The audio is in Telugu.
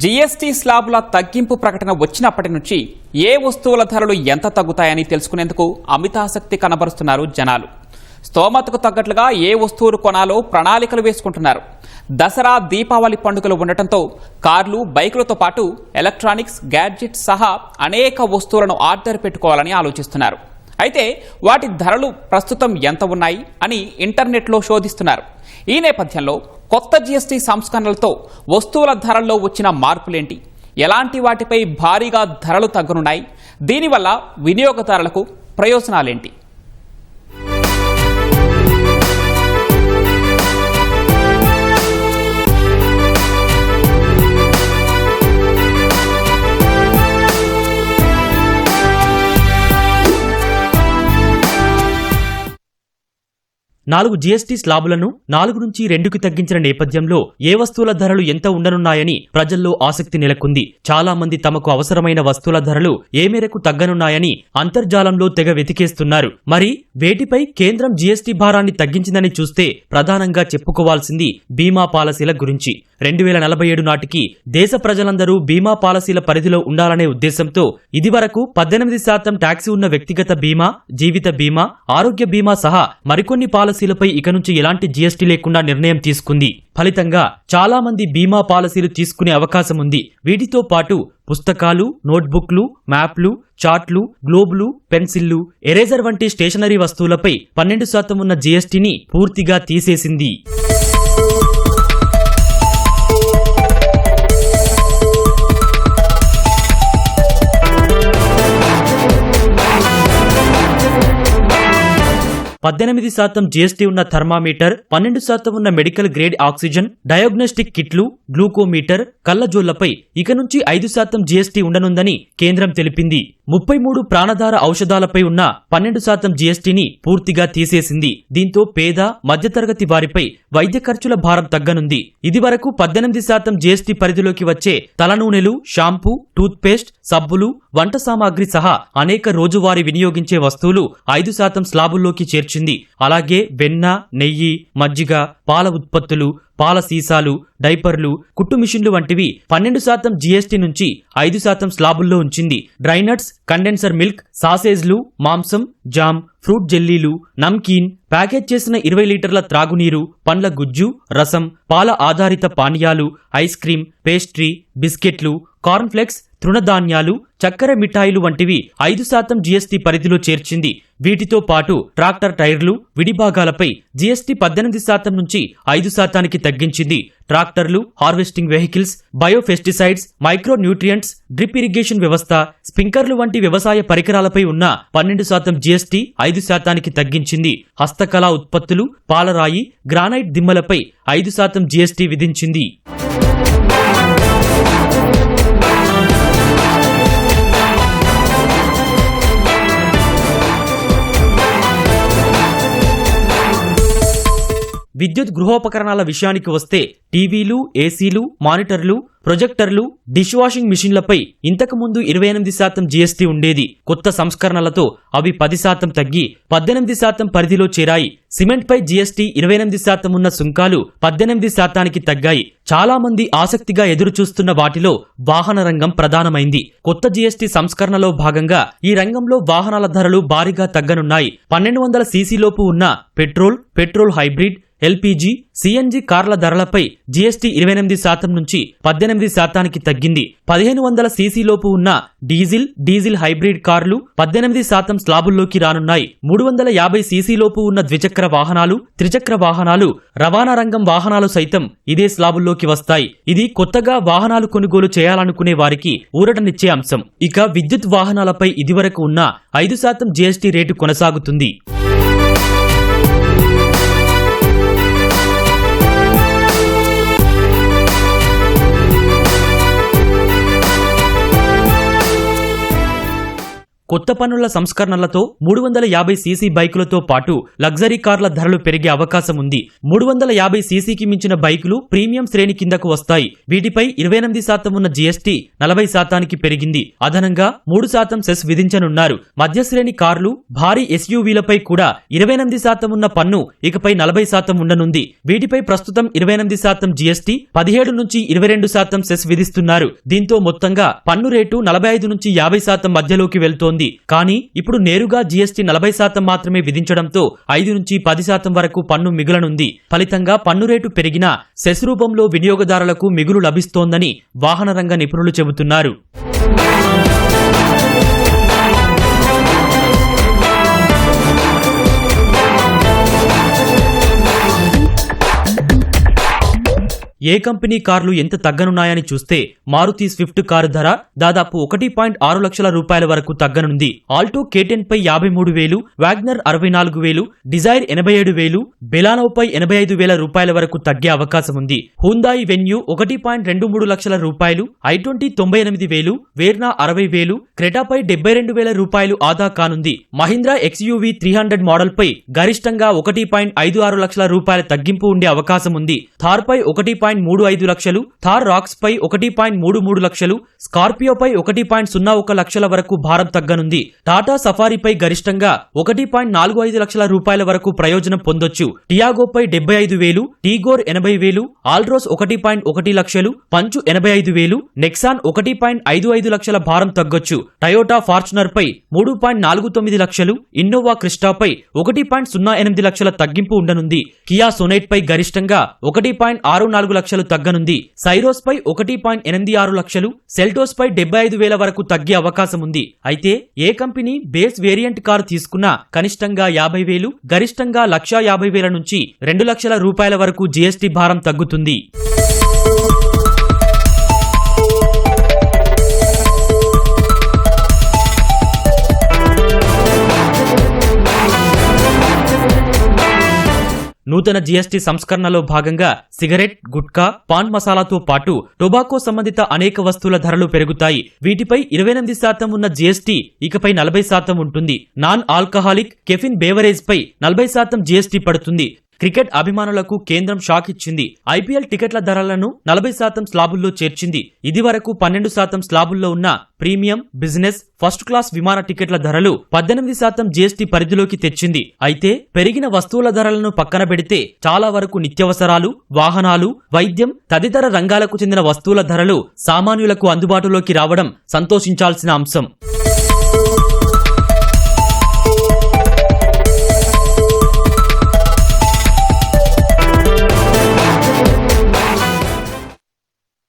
జీఎస్టీ స్లాబుల తగ్గింపు ప్రకటన వచ్చినప్పటి నుంచి ఏ వస్తువుల ధరలు ఎంత తగ్గుతాయని తెలుసుకునేందుకు అమితాసక్తి కనబరుస్తున్నారు జనాలు. స్తోమతకు తగ్గట్లుగా ఏ వస్తువులు కొనాలో ప్రణాళికలు వేసుకుంటున్నారు. దసరా దీపావళి పండుగలు ఉండటంతో కార్లు బైకులతో పాటు ఎలక్ట్రానిక్స్ గ్యాడ్జెట్స్ సహా అనేక వస్తువులను ఆర్డర్ పెట్టుకోవాలని ఆలోచిస్తున్నారు. అయితే వాటి ధరలు ప్రస్తుతం ఎంత ఉన్నాయి అని ఇంటర్నెట్లో శోధిస్తున్నారు. ఈ నేపథ్యంలో కొత్త జీఎస్టీ సంస్కరణలతో వస్తువుల ధరల్లో వచ్చిన మార్పులేంటి? ఎలాంటి వాటిపై భారీగా ధరలు తగ్గనున్నాయి? దీనివల్ల వినియోగదారులకు ప్రయోజనాలేంటి? నాలుగు జీఎస్టీ స్లాబులను నాలుగు నుంచి రెండుకి తగ్గించిన నేపథ్యంలో ఏ వస్తువుల ధరలు ఎంత ఉండనున్నాయని ప్రజల్లో ఆసక్తి నెలకొంది. చాలా మంది తమకు అవసరమైన వస్తువుల ధరలు ఏ మేరకు తగ్గనున్నాయని అంతర్జాలంలో తెగ వెతికేస్తున్నారు. మరి వేటిపై కేంద్రం జీఎస్టీ భారాన్ని తగ్గించిందని చూస్తే ప్రధానంగా చెప్పుకోవాల్సింది బీమా పాలసీల గురించి. రెండు వేల నలభై ఏడు నాటికి దేశ ప్రజలందరూ బీమా పాలసీల పరిధిలో ఉండాలనే ఉద్దేశంతో ఇదివరకు పద్దెనిమిది శాతం ట్యాక్సీ ఉన్న వ్యక్తిగత బీమా జీవిత బీమా ఆరోగ్య బీమా సహా మరికొన్ని పాలసీలపై ఇక నుంచి ఎలాంటి జీఎస్టీ లేకుండా నిర్ణయం తీసుకుంది. ఫలితంగా చాలా మంది బీమా పాలసీలు తీసుకునే అవకాశం ఉంది. వీటితో పాటు పుస్తకాలు నోట్బుక్లు మ్యాప్లు చార్ట్లు గ్లోబులు పెన్సిళ్ళు ఎరేజర్ వంటి స్టేషనరీ వస్తువులపై పన్నెండు శాతం ఉన్న జీఎస్టీని పూర్తిగా తీసేసింది. పద్దెనిమిది శాతం జీఎస్టీ ఉన్న థర్మామీటర్ పన్నెండు శాతం ఉన్న మెడికల్ గ్రేడ్ ఆక్సిజన్ డయాగ్నోస్టిక్ కిట్లు గ్లూకోమీటర్ కళ్ళజోళ్ళపై ఇక నుంచి ఐదు శాతం జీఎస్టీ ఉండనుందని కేంద్రం తెలిపింది. ముప్పై మూడు ప్రాణధార ఔషధాలపై ఉన్న పన్నెండు శాతం జీఎస్టీని పూర్తిగా తీసేసింది. దీంతో పేద మధ్యతరగతి వారిపై వైద్య ఖర్చుల భారం తగ్గనుంది. ఇదివరకు పద్దెనిమిది శాతం జీఎస్టీ పరిధిలోకి వచ్చే తలనూనెలు షాంపూ టూత్పేస్ట్ సబ్బులు వంట సామాగ్రి సహా అనేక రోజువారీ వినియోగించే వస్తువులు ఐదు శాతం స్లాబుల్లోకి చేర్చింది. అలాగే వెన్న నెయ్యి మజ్జిగ పాల ఉత్పత్తులు పాల సీసాలు డైపర్లు కుట్టు మిషన్లు వంటివి పన్నెండు శాతం జీఎస్టీ నుంచి ఐదు శాతం స్లాబుల్లో ఉంచింది. డ్రైనట్స్ కండెన్సర్ మిల్క్ సాసేజ్లు మాంసం జామ్ ఫ్రూట్ జెల్లీలు నమ్కీన్ ప్యాకేజ్ చేసిన ఇరవై లీటర్ల త్రాగునీరు పండ్ల గుజ్జు రసం పాల ఆధారిత పానీయాలు ఐస్ క్రీం పేస్ట్రీ బిస్కెట్లు కార్న్ఫ్లెక్స్ తృణధాన్యాలు చక్కెర మిఠాయిలు వంటివి ఐదు శాతం జీఎస్టీ పరిధిలో చేర్చింది. వీటితో పాటు ట్రాక్టర్ టైర్లు విడిభాగాలపై జీఎస్టీ పద్దెనిమిది శాతం నుంచి ఐదు శాతానికి తగ్గించింది. ట్రాక్టర్లు harvesting vehicles biopesticides micro nutrients drip irrigation వ్యవస్థ స్ప్రింకర్లు వంటి వ్యవసాయ పరికరాలపై ఉన్న పన్నెండు శాతం జీఎస్టీ ఐదు శాతానికి తగ్గించింది. హస్తకళా ఉత్పత్తులు పాలరాయి గ్రానైట్ దిమ్మలపై ఐదు శాతం జీఎస్టీ విధించింది. విద్యుత్ గృహోపకరణాల విషయానికి వస్తే టీవీలు ఏసీలు మానిటర్లు ప్రొజెక్టర్లు డిష్ వాషింగ్ మిషన్లపై ఇంతకు ముందు ఇరవై ఎనిమిది శాతం జీఎస్టీ ఉండేది. కొత్త సంస్కరణలతో అవి పది శాతం తగ్గి పద్దెనిమిది శాతం పరిధిలో చేరాయి. సిమెంట్పై జీఎస్టీ ఇరవై ఎనిమిది శాతం ఉన్న సుంకాలు పద్దెనిమిది శాతానికి తగ్గాయి. చాలా మంది ఆసక్తిగా ఎదురుచూస్తున్న వాటిలో వాహన రంగం ప్రధానమైంది. కొత్త జీఎస్టీ సంస్కరణలో భాగంగా ఈ రంగంలో వాహనాల ధరలు భారీగా తగ్గనున్నాయి. పన్నెండు వందల సీసీలోపు ఉన్న petrol petrol hybrid LPG CNG కార్ల ధరలపై జీఎస్టీ ఇరవై ఎనిమిది శాతం నుంచి పద్దెనిమిది శాతానికి తగ్గింది. పదిహేను వందల సీసీలోపు ఉన్న డీజిల్ డీజిల్ హైబ్రిడ్ కార్లు పద్దెనిమిది శాతం స్లాబుల్లోకి రానున్నాయి. మూడు వందల యాభై సీసీలోపు ఉన్న ద్విచక్ర వాహనాలు త్రిచక్ర వాహనాలు రవాణా రంగం వాహనాలు సైతం ఇదే స్లాబుల్లోకి వస్తాయి. ఇది కొత్తగా వాహనాలు కొనుగోలు చేయాలనుకునే వారికి ఊరటనిచ్చే అంశం. ఇక విద్యుత్ వాహనాలపై ఇదివరకు ఉన్న ఐదు శాతం జీఎస్టీ రేటు కొనసాగుతుంది. కొత్త పన్నుల సంస్కరణలతో మూడు వందల యాభై సీసీ బైకులతో పాటు లగ్జరీ కార్ల ధరలు పెరిగే అవకాశం ఉంది. మూడు వందల యాభై సీసీకి మించిన బైకులు ప్రీమియం శ్రేణి కిందకు వస్తాయి. వీటిపై ఇరవై ఎనిమిది శాతం ఉన్న జీఎస్టీ నలభై శాతానికి పెరిగింది. అదనంగా మూడు శాతం సెస్ విధించనున్నారు. మధ్యశ్రేణి కార్లు భారీ ఎస్యూవీలపై కూడా ఇరవై ఎనిమిది శాతం ఉన్న పన్ను ఇకపై నలభై శాతం ఉండనుంది. వీటిపై ప్రస్తుతం ఇరవై ఎనిమిది శాతం జీఎస్టీ పదిహేడు నుంచి ఇరవై రెండు శాతం సెస్ విధిస్తున్నారు. దీంతో మొత్తంగా పన్ను రేటు నలభై ఐదు నుంచి యాభై శాతం మధ్యలోకి వెళ్తోంది. కానీ ఇప్పుడు నేరుగా జీఎస్టీ నలభై శాతం మాత్రమే విధించడంతో ఐదు నుంచి పది శాతం వరకు పన్ను మిగులనుంది. ఫలితంగా పన్ను రేటు పెరిగినా సెస్ రూపంలో వినియోగదారులకు మిగులు లభిస్తోందని వాహన రంగ నిపుణులు చెబుతున్నారు. ఏ కంపెనీ కార్లు ఎంత తగ్గనున్నాయని చూస్తే మారుతి స్విఫ్ట్ కారు ధర దాదాపు ఒకటి పాయింట్ ఆరు లక్షల రూపాయల వరకు తగ్గనుంది. ఆల్టో కేటెన్ పై యాభై మూడు వేలు వాగ్నర్ అరవై నాలుగు వేలు డిజైర్ ఎనభై ఏడు వేలు బెలానోపై ఎనభై ఐదు వేల రూపాయల వరకు తగ్గే అవకాశం ఉంది. హుందాయి వెన్యూ ఒకటి పాయింట్ రెండు మూడు లక్షల రూపాయలు ఐ ట్వంటీ తొంభై ఎనిమిది వేలు వేర్నా అరవై వేలు క్రెటాపై డెబ్బై రెండు వేల రూపాయలు ఆదా కానుంది. మహీంద్రా ఎక్స్యూవి త్రీ హండ్రెడ్ మోడల్పై గరిష్టంగా ఒకటి పాయింట్ ఐదు ఆరు లక్షల రూపాయల తగ్గింపు ఉండే అవకాశం ఉంది. థార్పై ఒకటి పాయింట్ మూడు ఐదు లక్షలు థార్ రాక్స్ పై ఒకటి పాయింట్ మూడు మూడు లక్షలు స్కార్పియోపై ఒకటి పాయింట్ సున్నా ఒక లక్షల వరకు భారం తగ్గనుంది. టాటా సఫారీపై గరిష్టంగా ఒకటి పాయింట్ నాలుగు ఐదు లక్షల రూపాయల వరకు ప్రయోజనం పొందొచ్చు. టియాగోపై డెబ్బై ఐదు వేలు టీగోర్ ఎనభై వేలు ఆల్రోస్ ఒకటి పాయింట్ ఒకటి లక్షలు పంచు ఎనభై ఐదు వేలు నెక్సాన్ ఒకటి పాయింట్ ఐదు ఐదు లక్షల భారం తగ్గొచ్చు. టయోటా ఫార్చునర్ పై మూడు పాయింట్ నాలుగు తొమ్మిది లక్షలు ఇన్నోవా క్రిస్టాపై ఒకటి పాయింట్ సున్నా ఎనిమిది లక్షల తగ్గింపు ఉండనుంది. కియా సొనైట్ పై గరిష్టంగా ఒకటి పాయింట్ ఆరు నాలుగు లక్షలు తగ్గనుంది. సైరోస్పై ఒకటి పాయింట్ ఎనిమిది ఆరు లక్షలు సెల్టోస్పై డెబ్బై ఐదు వేల వరకు తగ్గే అవకాశం ఉంది అయితే ఏ కంపెనీ బేస్ వేరియంట్ కారు తీసుకున్నా కనిష్టంగా యాభై వేలు గరిష్టంగా లక్షా యాభై వేల నుంచి రెండు లక్షల రూపాయల వరకు జీఎస్టీ భారం తగ్గుతుంది. నూతన జీఎస్టీ సంస్కరణలో భాగంగా సిగరెట్ గుట్కా పాన్ మసాలాతో పాటు టొబాకో సంబంధిత అనేక వస్తువుల ధరలు పెరుగుతాయి. వీటిపై ఇరవై ఎనిమిది శాతం ఉన్న జీఎస్టీ ఇకపై నలభై శాతం ఉంటుంది. నాన్ ఆల్కహాలిక్ కెఫిన్ బేవరేజ్ పై నలభై శాతం జీఎస్టీ పడుతుంది. క్రికెట్ అభిమానులకు కేంద్రం షాక్ ఇచ్చింది. ఐపీఎల్ టికెట్ల ధరలను నలభై శాతం స్లాబుల్లో చేర్చింది. ఇది వరకు పన్నెండు శాతం స్లాబుల్లో ఉన్న ప్రీమియం బిజినెస్ ఫస్ట్ క్లాస్ విమాన టికెట్ల ధరలు పద్దెనిమిది శాతం జీఎస్టీ పరిధిలోకి తెచ్చింది. అయితే పెరిగిన వస్తువుల ధరలను పక్కన పెడితే చాలా వరకు నిత్యవసరాలు వాహనాలు వైద్యం తదితర రంగాలకు చెందిన వస్తువుల ధరలు సామాన్యులకు అందుబాటులోకి రావడం సంతోషించాల్సిన అంశం.